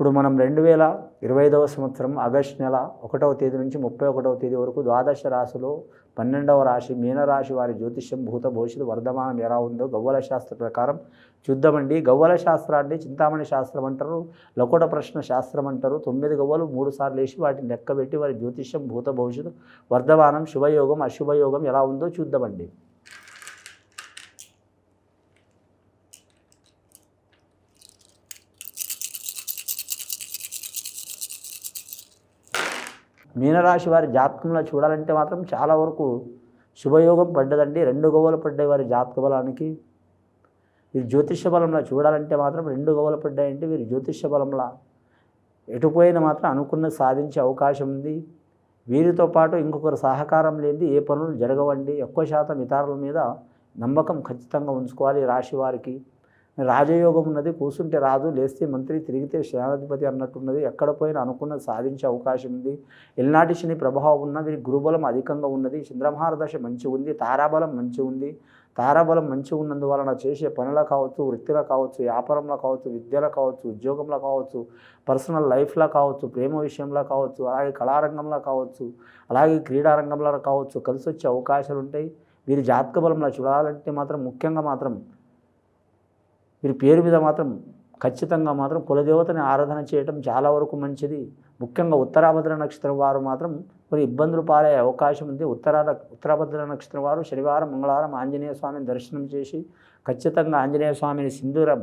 ఇప్పుడు మనం రెండు వేల ఇరవై ఐదవ సంవత్సరం ఆగస్టు నెల ఒకటవ తేదీ నుంచి ముప్పై ఒకటవ తేదీ వరకు ద్వాదశ రాశిలో పన్నెండవ రాశి మీనరాశి వారి జ్యోతిష్యం భూత భవిష్యత్తు వర్ధమానం ఎలా ఉందో గవ్వల శాస్త్ర ప్రకారం చూద్దామండి. గవ్వల శాస్త్రాన్ని చింతామణి శాస్త్రం అంటారు లకోట ప్రశ్న శాస్త్రం అంటారు. తొమ్మిది గవ్వలు మూడు సార్లు వేసి వాటిని లెక్కబెట్టి వారి జ్యోతిష్యం భూత భవిష్యత్తు వర్ధమానం శుభయోగం అశుభయోగం ఎలా ఉందో చూద్దామండి. మీనరాశి వారి జాతకంలో చూడాలంటే మాత్రం చాలా వరకు శుభయోగం పడ్డదండి. రెండు గవ్వలు పడ్డాయి వారి జాతక బలానికి. వీరి జ్యోతిష బలంలో చూడాలంటే మాత్రం రెండు గవ్వలు పడ్డాయంటే వీరి జ్యోతిష బలంలో ఎటుపోయినా మాత్రం అనుకున్నది సాధించే అవకాశం ఉంది. వీరితో పాటు ఇంకొకరు సహకారం లేనిది ఏ పనులు జరగవండి. ఎక్కువ శాతం ఇతరుల మీద నమ్మకం ఖచ్చితంగా ఉంచుకోవాలి రాశి వారికి. రాజయోగం ఉన్నది కూర్చుంటే రాదు లేస్తే మంత్రి తిరిగితే సేనాధిపతి అన్నట్టున్నది ఎక్కడ పోయినా అనుకున్నది సాధించే అవకాశం ఉంది. ఎల్నాటి శని ప్రభావం ఉన్న వీరి గురుబలం అధికంగా ఉన్నది చంద్రమహారదశ మంచి ఉంది తారాబలం మంచి ఉంది. తారాబలం మంచి ఉన్నందువలన చేసే పనులు కావచ్చు వృత్తిలో కావచ్చు వ్యాపారంలో కావచ్చు విద్యలో కావచ్చు ఉద్యోగంలో కావచ్చు పర్సనల్ లైఫ్లో కావచ్చు ప్రేమ విషయంలో కావచ్చు అలాగే కళారంగంలో కావచ్చు అలాగే క్రీడారంగంలో కావచ్చు కలిసి వచ్చే అవకాశాలు ఉంటాయి వీరి జాతక బలంలో చూడాలంటే మాత్రం ముఖ్యంగా మాత్రం వీరి పేరు మీద మాత్రం ఖచ్చితంగా మాత్రం కులదేవతని ఆరాధన చేయటం చాలా వరకు మంచిది. ముఖ్యంగా ఉత్తరాభద్ర నక్షత్రం వారు మాత్రం కొన్ని ఇబ్బందులు పాలయ్యే అవకాశం ఉంది. ఉత్తరా ఉత్తరాభద్ర నక్షత్రం వారు శనివారం మంగళవారం ఆంజనేయ స్వామిని దర్శనం చేసి ఖచ్చితంగా ఆంజనేయ స్వామిని సింధూరం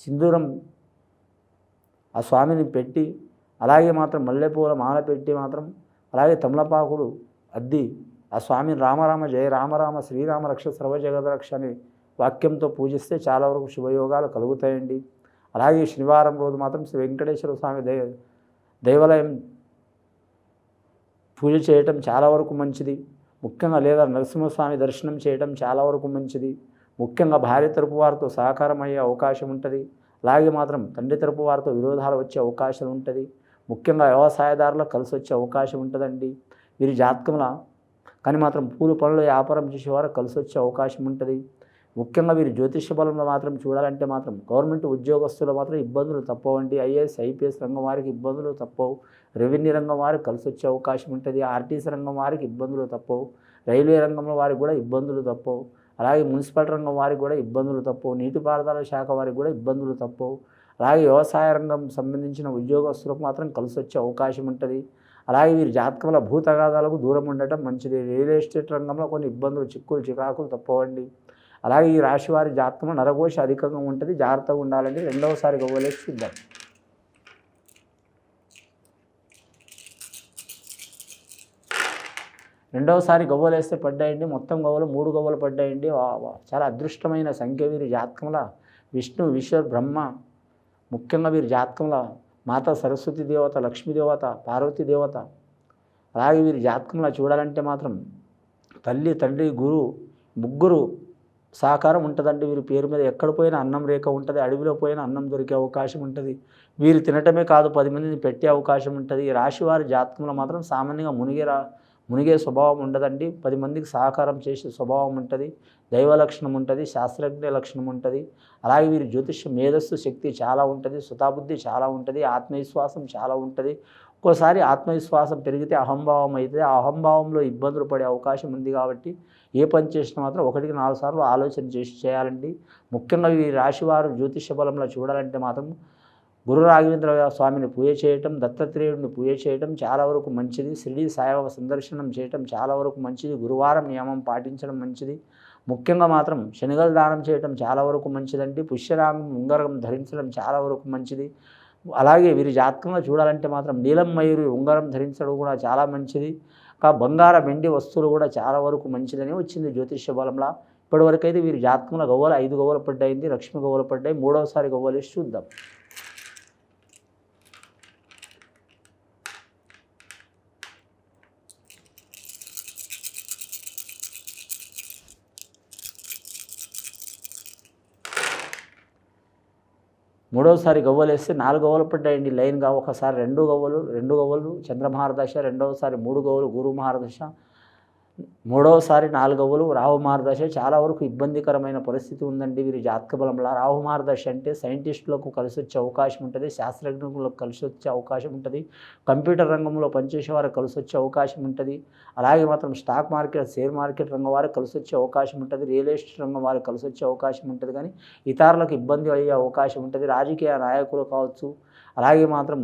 సింధూరం ఆ స్వామిని పెట్టి అలాగే మాత్రం మల్లెపూల మాల పెట్టి మాత్రం అలాగే తమలపాకులు అద్ది ఆ స్వామిని రామరామ జయ రామరామ శ్రీరామ రక్ష సర్వజగదరక్ష అని వాక్యంతో పూజిస్తే చాలా వరకు శుభయోగాలు కలుగుతాయండి. అలాగే శనివారం రోజు మాత్రం శ్రీ వెంకటేశ్వర స్వామి దై దేవాలయం పూజ చేయటం చాలా వరకు మంచిది. ముఖ్యంగా లేదా నరసింహస్వామి దర్శనం చేయటం చాలా వరకు మంచిది. ముఖ్యంగా భార్య తరపు వారితో సహకారం అయ్యే అవకాశం ఉంటుంది. అలాగే మాత్రం తండ్రి తరపు వారితో విరోధాలు వచ్చే అవకాశం ఉంటుంది. ముఖ్యంగా వ్యవసాయదారులకు కలిసి వచ్చే అవకాశం ఉంటుందండి. వీరి జాతకంలో కానీ మాత్రం పూలు పనులు వ్యాపారం చేసేవారు కలిసి వచ్చే అవకాశం ఉంటుంది. ముఖ్యంగా వీరు జ్యోతిష బలంలో మాత్రం చూడాలంటే మాత్రం గవర్నమెంట్ ఉద్యోగస్తులు మాత్రం ఇబ్బందులు తప్పవండి ఐఏఎస్ ఐపీఎస్ రంగం వారికి ఇబ్బందులు తప్పవు. రెవెన్యూ రంగం వారికి కలిసి వచ్చే అవకాశం ఉంటుంది. ఆర్టీసీ రంగం వారికి ఇబ్బందులు తప్పవు. రైల్వే రంగంలో వారికి కూడా ఇబ్బందులు తప్పవు. అలాగే మున్సిపల్ రంగం వారికి కూడా ఇబ్బందులు తప్పవు. నీటిపారుదల శాఖ వారికి కూడా ఇబ్బందులు తప్పవు. అలాగే వ్యవసాయ రంగం సంబంధించిన ఉద్యోగస్తులకు మాత్రం కలిసి వచ్చే అవకాశం ఉంటుంది. అలాగే వీరి జాతకంలో భూతగాదాలకు దూరం ఉండటం మంచిది. రియల్ ఎస్టేట్ రంగంలో కొన్ని ఇబ్బందులు చిక్కులు చికాకులు తప్పవండి. అలాగే ఈ రాశి వారి జాతకంలో నరఘోష అధికంగా ఉంటుంది జాగ్రత్తగా ఉండాలండి రెండవసారి గవ్వలేసి చూద్దాం. రెండవసారి గవ్వలు వేస్తే పడ్డాయండి మొత్తం గవ్వలు మూడు గవ్వలు పడ్డాయండి. చాలా అదృష్టమైన సంఖ్య వీరి జాతకంలో. విష్ణు విశ్వ బ్రహ్మ ముఖ్యంగా వీరి జాతకంలో మాత సరస్వతి దేవత లక్ష్మీ దేవత పార్వతీ దేవత. అలాగే వీరి జాతకంలో చూడాలంటే మాత్రం తల్లి తండ్రి గురు ముగ్గురు సహకారం ఉంటుందండి వీరి పేరు మీద. ఎక్కడ పోయినా అన్నం రేఖ ఉంటుంది అడవిలో పోయినా అన్నం దొరికే అవకాశం ఉంటుంది. వీరు తినటమే కాదు పది మందిని పెట్టే అవకాశం ఉంటుంది. ఈ రాశి వారి జాతకంలో మాత్రం సామాన్యంగా మునిగే రా మునిగే స్వభావం ఉండదండి. పది మందికి సహకారం చేసే స్వభావం ఉంటుంది. దైవ లక్షణం ఉంటుంది శాస్త్రజ్ఞ లక్షణం ఉంటుంది. అలాగే వీరి జ్యోతిష మేధస్సు శక్తి చాలా ఉంటుంది సుతాబుద్ధి చాలా ఉంటుంది ఆత్మవిశ్వాసం చాలా ఉంటుంది. ఒక్కోసారి ఆత్మవిశ్వాసం పెరిగితే అహంభావం అవుతుంది. ఆ అహంభావంలో ఇబ్బందులు పడే అవకాశం ఉంది కాబట్టి ఏ పని చేసినా మాత్రం ఒకటికి నాలుగు సార్లు ఆలోచన చేసి చేయాలండి. ముఖ్యంగా ఈ రాశివారు జ్యోతిష బలంలో చూడాలంటే మాత్రం గురు రాఘవేంద్ర స్వామిని పూజ చేయటం దత్తాత్రేయుడిని పూజ చేయటం చాలా వరకు మంచిది. షిరిడి సాయిబాబా సందర్శనం చేయటం చాలా వరకు మంచిది. గురువారం నియమం పాటించడం మంచిది. ముఖ్యంగా మాత్రం శనగలు దానం చేయటం చాలా వరకు మంచిదండి. పుష్యరామం ఉంగరం ధరించడం చాలా వరకు మంచిది. అలాగే వీరి జాతకంలో చూడాలంటే మాత్రం నీలం మయూరి ఉంగరం ధరించడం కూడా చాలా మంచిది. కా బంగార వెండి వస్తువులు కూడా చాలా వరకు మంచిదని వచ్చింది జ్యోతిష్య బలంలో. ఇప్పటివరకు అయితే వీరి జాతకంలో గవ్వలు ఐదు గవ్వలు పడ్డాయింది లక్ష్మి గవ్వలు పడ్డాయి. మూడవసారి గవ్వలు చూద్దాం. మూడోసారి గవ్వలు వేస్తే నాలుగు గవ్వలు పడ్డాయండి. లైన్గా ఒకసారి రెండు గవ్వలు రెండు గవ్వలు చంద్రమహారదశ రెండవసారి మూడు గవ్వలు గురు మహారదశ మూడవసారి నాలుగవలు రాహుమార్ దశ చాలా వరకు ఇబ్బందికరమైన పరిస్థితి ఉందండి వీరి జాతక బలంలో. రాహుమార్ అంటే సైంటిస్టులకు కలిసి వచ్చే అవకాశం ఉంటుంది శాస్త్రజ్ఞులకు కలిసి వచ్చే అవకాశం ఉంటుంది కంప్యూటర్ రంగంలో పనిచేసే వారికి కలిసి వచ్చే అవకాశం ఉంటుంది అలాగే మాత్రం స్టాక్ మార్కెట్ షేర్ మార్కెట్ రంగం వారికి కలిసి వచ్చే అవకాశం ఉంటుంది రియల్ ఎస్టేట్ రంగం వారికి కలిసి వచ్చే అవకాశం ఉంటుంది కానీ ఇతరులకు ఇబ్బంది అయ్యే అవకాశం ఉంటుంది రాజకీయ నాయకులు కావచ్చు అలాగే మాత్రం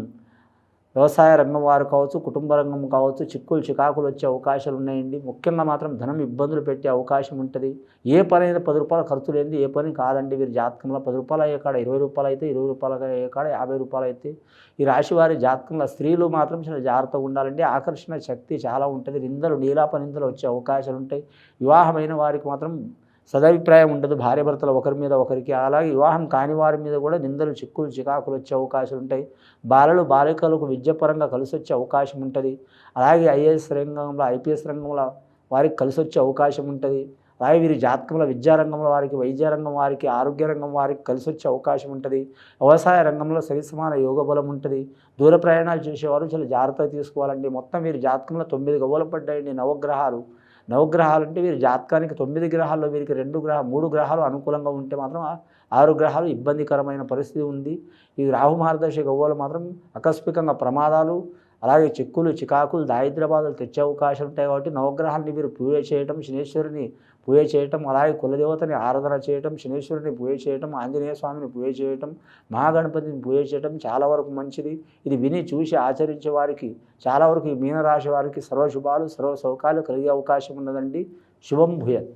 వ్యవసాయ రంగం వారు కావచ్చు కుటుంబ రంగం కావచ్చు చిక్కులు చికాకులు వచ్చే అవకాశాలు ఉన్నాయండి. ముఖ్యంగా మాత్రం ధనం ఇబ్బందులు పెట్టే అవకాశం ఉంటుంది. ఏ పని అయినా పది రూపాయలు ఖర్చు లేనిది ఏ పని కాదండి. వీరి జాతకంలో పది రూపాయలు అయ్యే కాడ ఇరవై రూపాయలు అయితే ఇరవై రూపాయలు అయ్యే కాడ యాభై రూపాయలు అయితే ఈ రాశి వారి జాతకంలో స్త్రీలు మాత్రం చాలా జాగ్రత్తగా ఉండాలండి. ఆకర్షణ శక్తి చాలా ఉంటుంది. నిందలు నీలాప నిందలు వచ్చే అవకాశాలు ఉంటాయి. వివాహమైన వారికి మాత్రం సదాభిప్రాయం ఉండదు. భార్యాభర్తలు ఒకరి మీద ఒకరికి అలాగే వివాహం కాని వారి మీద కూడా నిందలు చిక్కులు చికాకులు వచ్చే అవకాశాలు ఉంటాయి. బాలలు బాలికలకు విద్యపరంగా కలిసి వచ్చే అవకాశం ఉంటుంది. అలాగే ఐఏఎస్ రంగంలో ఐపీఎస్ రంగంలో వారికి కలిసి వచ్చే అవకాశం ఉంటుంది. అలాగే వీరి జాతకంలో విద్యారంగంలో వారికి వైద్య రంగం వారికి ఆరోగ్య రంగం వారికి కలిసి వచ్చే అవకాశం ఉంటుంది. వ్యవసాయ రంగంలో సరిసమాన యోగ బలం ఉంటుంది. దూర ప్రయాణాలు చేసేవారు చాలా జాగ్రత్త తీసుకోవాలండి. మొత్తం వీరి జాతకంలో తొమ్మిది గవ్వలు పడ్డాయండి నవగ్రహాలు. నవగ్రహాలు అంటే వీరి జాతకానికి తొమ్మిది గ్రహాల్లో వీరికి రెండు గ్రహ మూడు గ్రహాలు అనుకూలంగా ఉంటే మాత్రం ఆరు గ్రహాలు ఇబ్బందికరమైన పరిస్థితి ఉంది. ఈ రాహు మార్గదర్శి గవ్వలు మాత్రం ఆకస్మికంగా ప్రమాదాలు అలాగే చిక్కులు చికాకులు దారిద్ర్యబాధలు తెచ్చే అవకాశాలు ఉంటాయి కాబట్టి నవగ్రహాన్ని మీరు పూజ చేయటం శనేశ్వరుని పూజ చేయటం అలాగే కులదేవతని ఆరాధన చేయటం శనేశ్వరుని పూజ చేయటం ఆంజనేయ స్వామిని పూజ చేయటం మహాగణపతిని పూజ చేయటం చాలా వరకు మంచిది. ఇది విని చూసి ఆచరించే వారికి చాలా వరకు ఈ మీనరాశి వారికి సర్వశుభాలు సర్వ సౌకాలు కలిగే అవకాశం ఉన్నదండి. శుభం భూయత్.